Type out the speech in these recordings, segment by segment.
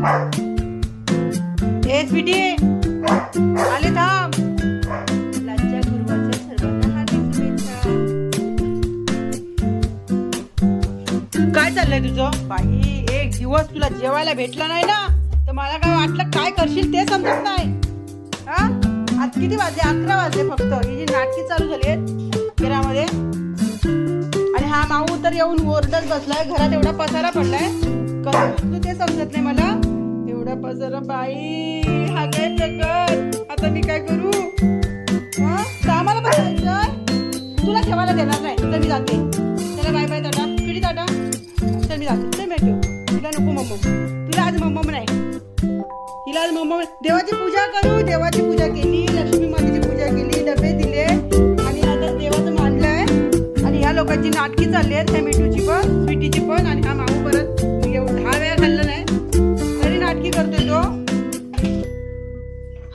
ए स्वीटी आले थांब. लाजच्या गुरुवारच्या सर्वांना हार्दिक शुभेच्छा. काय चाललंय तुझं? बाई एक दिवस तुला जेवायला भेटला नाही ना तर मला काय वाटलं काय करशील ते समजत नाही. हा? आज किती वाजले? अकरा वाजले फक्त. ही जी नाटकी चालू झाली आहेत घरामध्ये. आणि हा माऊ तर येऊन ओरडत बसलाय घरात एवढा पसारा पडलाय. कसं उचलू ते समजत नाही मला. एवढा पसारा बाई हा काय जगत. आता मी काय करू? हा? कामाला बसायचं? तुला ठेवायला देणार नाही. तर मी जाते. चला बाय बाय दादा. किती दादा. चल मी जाते. चल भेटू तुला नको मम्म. तुला आज मम्म नाही. हिला आज मम्म देवाची पूजा करू. देवाची पूजा केली. लक्ष्मी मातेची पूजा केली. डबे दिले. आणि आता देवाचं मांडलंय आणि ह्या लोकांची नाटकी चालली आहेत त्या मिठूची पण स्वीटीची पण. आणि हा माऊ परत खाल्लं नाही? तरी नाटकी करतोय तो.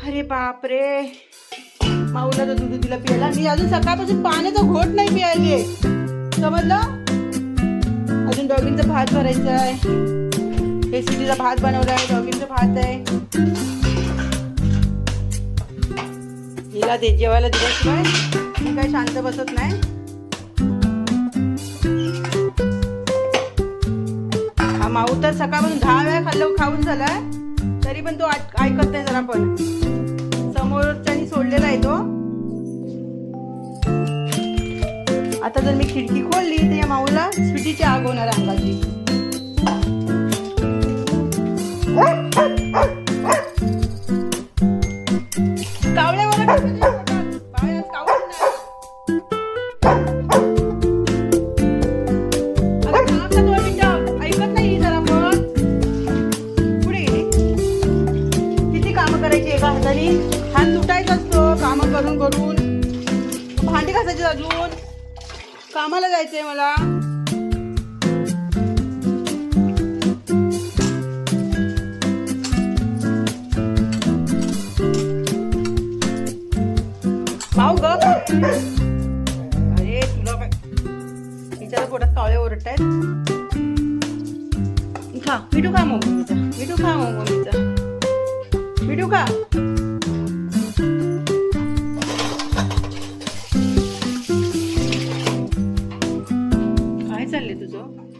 अरे बापरे. माऊला तर दूध दिलं प्यायला मी अजून सकाळपासून पाण्याचा घोट नाही प्यायले समजलं? अजून डॉगिनचा भात भरायचा आहे. हे सिटीचा भात बनवला आहे डॉगिनचा भात आहे. हिला दे जेवायला दिल्याशिवाय मी काही शांत बसत नाही. सकाळपासून दहा वेळा खाल्लं खाऊन झालाय. तरी पण तो ऐकत नाही जरा पण. समोरच्यानी सोडलेला आहे तो. आता जर मी खिडकी खोलली तर या माऊला स्वीटीची आग होणार अंगाची. करायची एका हाताने हात तुटायचा असतो कामं करून करून. भांडी घासायची अजून. कामाला जायचंय मला. पाहू ग. अरे तुला काय? तिच्या पोटात कावळे ओरडत खा मिठू खा मग मिठू खा मग व्हिडिओ का? काय चाललंय तुझं?